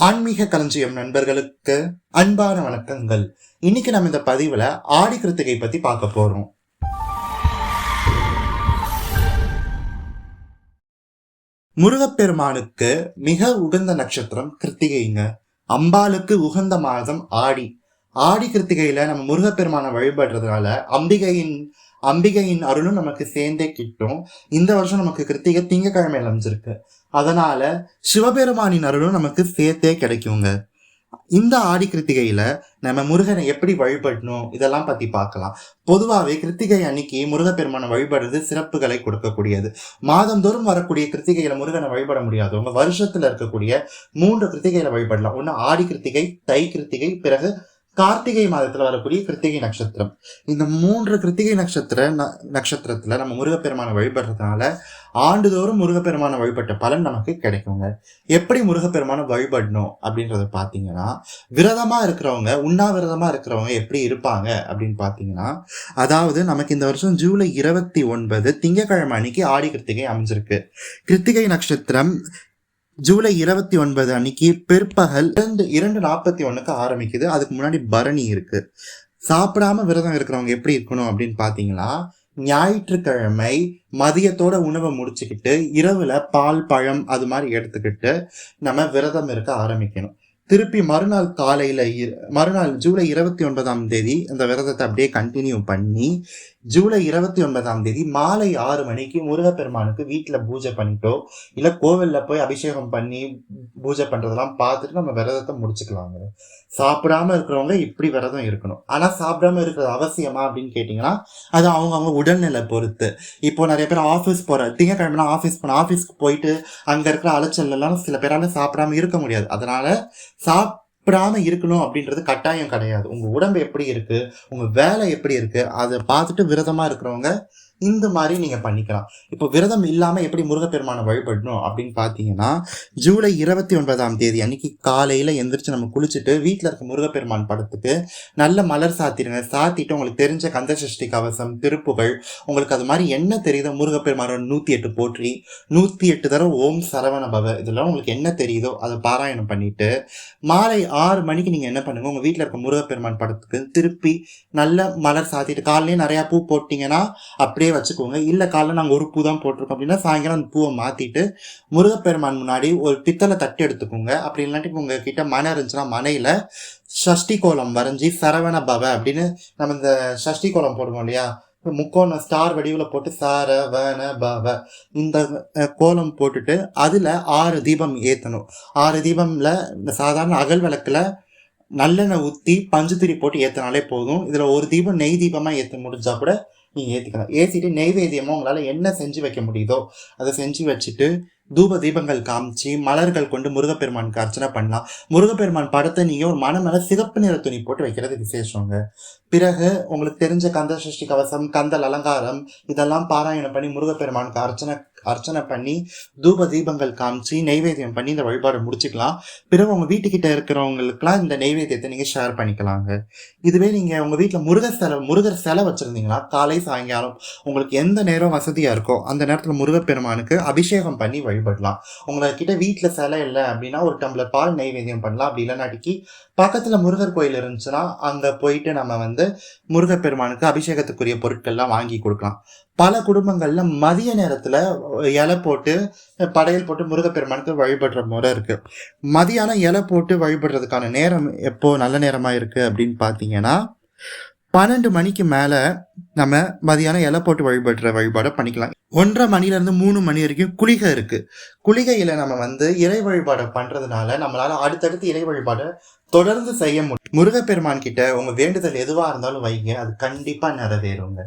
ஆன்மீக களஞ்சியம் நண்பர்களுக்கு அன்பான வணக்கங்கள். இன்னைக்கு நம்ம இந்த பதிவுல ஆடி கிருத்திகை பத்தி பார்க்க போறோம். முருகப்பெருமானுக்கு மிக உகந்த நட்சத்திரம் கிருத்திகைங்க. அம்பாளுக்கு உகந்த மாதம் ஆடி. ஆடி கிருத்திகையில நம்ம முருகப்பெருமானை வழிபடுறதுனால அம்பிகையின் அம்பிகையின் அருளும் நமக்கு சேர்ந்தே கிட்டும். இந்த வருஷம் நமக்கு கிருத்திகை திங்கக்கிழமை அமைஞ்சிருக்கு. அதனால சிவபெருமானின் அருளும் நமக்கு சேர்த்தே கிடைக்குங்க. இந்த ஆடி கிருத்திகையில நம்ம முருகனை எப்படி வழிபடணும்? இதெல்லாம் பத்தி பார்க்கலாம். பொதுவாகவே கிருத்திகை அன்னைக்கு முருகப்பெருமானை வழிபடுறது சிறப்புகளை கொடுக்கக்கூடியது. மாதந்தோறும் வரக்கூடிய கிருத்திகையில முருகனை வழிபட முடியாதவங்க வருஷத்துல இருக்கக்கூடிய மூன்று கிருத்திகையில வழிபடலாம். ஒன்று ஆடி கிருத்திகை தை கிருத்திகை பிறகு கார்த்திகை மாதத்துல வரக்கூடிய கிருத்திகை நட்சத்திரம். இந்த மூன்று கிருத்திகை நட்சத்திர ந- நட்சத்திரத்துல நம்ம முருகப்பெருமானை வழிபடுறதுனால ஆண்டுதோறும் முருகப்பெருமானை வழிபட்ட பலன் நமக்கு கிடைக்குங்க. எப்படி முருகப்பெருமானை வழிபடணும் அப்படின்றத பார்த்தீங்கன்னா விரதமா இருக்கிறவங்க உண்ணாவிரதமா இருக்கிறவங்க எப்படி இருப்பாங்க அப்படின்னு பார்த்தீங்கன்னா அதாவது நமக்கு இந்த வருஷம் ஜூலை இருபத்தி ஒன்பது திங்கட்கிழமை அன்னைக்கு ஆடி கிருத்திகை அமைஞ்சிருக்கு. கிருத்திகை நட்சத்திரம் ஜூலை இருபத்தி ஒன்பது அன்னைக்கு பிற்பகல் இரண்டு இரண்டு நாற்பத்தி ஒண்ணுக்கு ஆரம்பிக்குது. அதுக்கு முன்னாடி பரணி இருக்கு. சாப்பிடாம விரதம் இருக்கிறவங்க எப்படி இருக்கணும் அப்படின்னு பார்த்தீங்கன்னா ஞாயிற்றுக்கிழமை மதியத்தோட உணவை முடிச்சுக்கிட்டு இரவுல பால் பழம் அது மாதிரி எடுத்துக்கிட்டு நம்ம விரதம் இருக்க ஆரம்பிக்கணும். திருப்பி மறுநாள் காலையில் மறுநாள் ஜூலை இருபத்தி ஒன்பதாம் தேதி அந்த விரதத்தை அப்படியே கண்டினியூ பண்ணி ஜூலை இருபத்தி ஒன்பதாம் தேதி மாலை ஆறு மணிக்கு முருகப்பெருமானுக்கு வீட்டில் பூஜை பண்ணிட்டோ இல்லை கோவிலில் போய் அபிஷேகம் பண்ணி பூஜை பண்ணுறதெல்லாம் பார்த்துட்டு நம்ம விரதத்தை முடிச்சுக்கலாங்க. சாப்பிடாம இருக்கிறவங்க இப்படி விரதம் இருக்கணும். ஆனால் சாப்பிடாம இருக்கிறது அவசியமா அப்படின்னு கேட்டிங்கன்னா அது அவங்க அவங்க உடல்நிலை பொறுத்து. இப்போ நிறைய பேர் ஆஃபீஸ் போகிற திங்கக்கிழமைனா ஆஃபீஸ் போன ஆஃபீஸ்க்கு போயிட்டு அங்கே இருக்கிற அலைச்சல் எல்லாம் சில பேரால் சாப்பிடாம இருக்க முடியாது. அதனால் சாப்பிடாம இருக்கணும் அப்படின்றது கட்டாயம் கிடையாது. உங்கள் உடம்பு எப்படி இருக்கு? உங்கள் வேலை எப்படி இருக்கு? அதை பார்த்துட்டு விரதமா இருக்கிறவங்க இந்த மாதிரி நீங்கள் பண்ணிக்கலாம். இப்போ விரதம் இல்லாமல் எப்படி முருகப்பெருமானை வழிபடணும் அப்படின்னு பார்த்தீங்கன்னா ஜூலை இருபத்தி ஒன்பதாம் தேதி அன்னைக்கு காலையில் எந்திரிச்சு நம்ம குளிச்சுட்டு வீட்டில் இருக்க முருகப்பெருமான் படத்துக்கு நல்ல மலர் சாத்திடுங்க சாத்திட்டு உங்களுக்கு தெரிஞ்ச கந்த சஷ்டி கவசம் திருப்புகள் உங்களுக்கு அது மாதிரி என்ன தெரியுதோ முருகப்பெருமானோட நூற்றி எட்டு போற்றி நூற்றி எட்டு தடவை ஓம் சரவண பவ இதெல்லாம் உங்களுக்கு என்ன தெரியுதோ அதை பாராயணம் பண்ணிட்டு மாலை ஆறு மணிக்கு நீங்கள் என்ன பண்ணுங்க உங்கள் வீட்டில் இருக்க முருகப்பெருமான் படத்துக்கு திருப்பி நல்ல மலர் சாத்திட்டு காலையிலேயே நிறையா பூ போட்டிங்கன்னா அப்படியே வச்சுக்கோங்க. இல்லை காலைல நாங்கள் ஒரு பூ தான் போட்டிருக்கோம் அப்படின்னா சாயங்காலம் அந்த பூவை மாற்றிட்டு முருகப்பெருமான் முன்னாடி ஒரு பித்தளை தட்டு எடுத்துக்கோங்க. அப்படி இல்லாட்டி உங்கள் கிட்ட மனை இருந்துச்சுன்னா மனையில் சஷ்டி கோலம் வரைஞ்சி சரவண பவ அப்படின்னு நம்ம இந்த சஷ்டி கோலம் போடுவோம் இல்லையா? முக்கோண ஸ்டார் வடிவில் போட்டு சார பவ இந்த கோலம் போட்டுட்டு அதில் ஆறு தீபம் ஏற்றணும் ஆறு தீபம்ல இந்த சாதாரண அகல் விளக்கில் நல்லெண்ணெய் ஊற்றி பஞ்சுத்திரி போட்டு ஏற்றினாலே போதும். இதில் ஒரு தீபம் நெய் தீபமாக ஏற்ற முடிஞ்சால் கூட நீங்கள் ஏற்றிக்கலாம் ஏற்றிட்டு நெய்வேத்தியமாக உங்களால் என்ன செஞ்சு வைக்க முடியுதோ அதை செஞ்சு வச்சுட்டு தூப தீபங்கள் காமிச்சு மலர்கள் கொண்டு முருகப்பெருமானுக்கு அர்ச்சனை பண்ணலாம் முருகப்பெருமான் படத்தை நீங்கள் ஒரு மன மேலே சிகப்பு நிற துணி போட்டு வைக்கிறது விசேஷங்க. பிறகு உங்களுக்கு தெரிஞ்ச கந்த சஷ்டி கவசம் கந்தல் அலங்காரம் இதெல்லாம் பாராயணம் பண்ணி முருகப்பெருமானுக்கு அர்ச்சனை அர்ச்சனை பண்ணி தூப தீபங்கள் காமிச்சு நெய்வேத்தியம் பண்ணி இந்த வழிபாடு முடிச்சுக்கலாம். பிறகு உங்கள் வீட்டுக்கிட்ட இருக்கிறவங்களுக்குலாம் இந்த நெய்வேத்தியத்தை நீங்கள் ஷேர் பண்ணிக்கலாங்க. இதுவே நீங்கள் உங்கள் வீட்டில் முருகர் சிலை முருகர் சிலை வச்சுருந்தீங்கன்னா காலை சாயங்காலம் உங்களுக்கு எந்த நேரம் வசதியாக இருக்கோ அந்த நேரத்தில் முருகப்பெருமானுக்கு அபிஷேகம் பண்ணி வழி வழிபடலாம் உங்ககிட்ட வீட்டில் சிலை இல்லை அப்படின்னா ஒரு டம்ளர் பால் நைவேத்தியம் பண்ணலாம். அப்படி இல்லைனாட்டிக்கு பக்கத்தில் முருகர் கோயில் இருந்துச்சுன்னா அங்கே போயிட்டு நம்ம வந்து முருகப்பெருமானுக்கு அபிஷேகத்துக்குரிய பொருட்கள்லாம் வாங்கி கொடுக்கலாம். பல குடும்பங்களில் மதிய நேரத்தில் இலை போட்டு படையல் போட்டு முருகப்பெருமானுக்கு வழிபடுற முறை இருக்குது மதியானம் இலை போட்டு வழிபடுறதுக்கான நேரம் எப்போது நல்ல நேரமாக இருக்குது அப்படின்னு பார்த்தீங்கன்னா பன்னெண்டு மணிக்கு மேலே நம்ம மதியானம் இலை போட்டு வழிபடுற வழிபாடை பண்ணிக்கலாம். ஒன்றரை மணில இருந்து மூணு மணி வரைக்கும் குளிகை இருக்கு. குளிகையில் நம்ம வந்து இறை வழிபாடை பண்றதுனால நம்மளால அடுத்தடுத்து இறை வழிபாடை தொடர்ந்து செய்ய முடியும். முருகப்பெருமான் கிட்ட உங்க வேண்டுதல் எதுவா இருந்தாலும் வைங்க. அது கண்டிப்பா நிறைவேறுங்க.